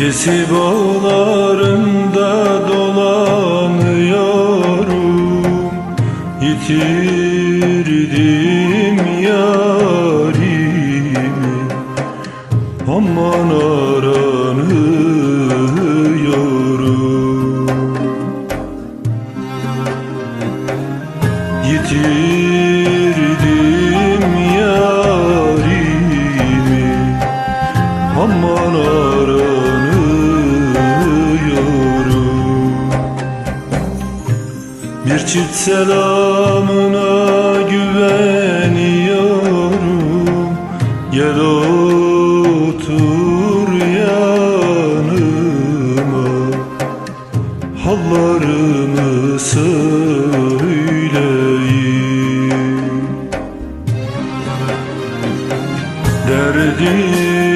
Gezi bağlarında dolanıyorum. Yitirdim yarimi. Aman aranıyorum. Yitirdim yarimi. Aman aranıyorum Bir çift selamına güveniyorum. Gel otur yanıma. Hallarımı söyleyeyim. Derdimden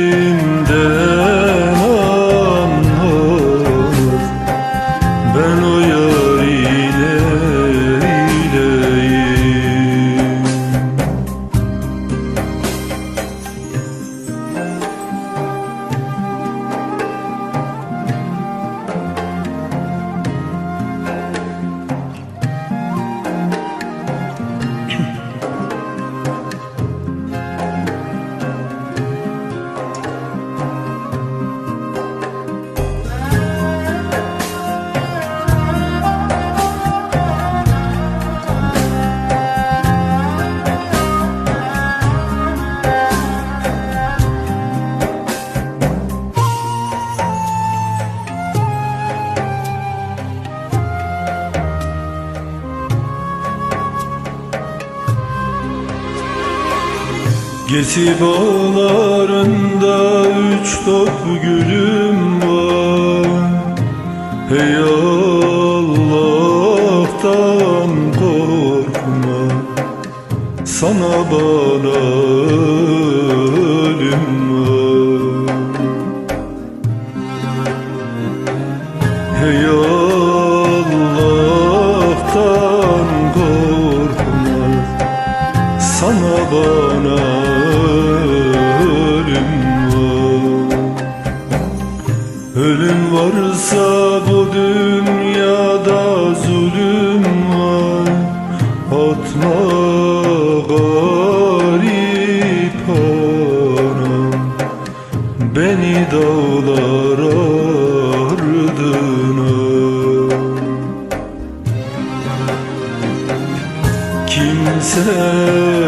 Gezi bağlarında üç top gülüm var. Hey Allah'tan korkma. Sana bana varsa bu dünyada zulüm var. Atma garip anam. Beni dağlar ardına. Kimse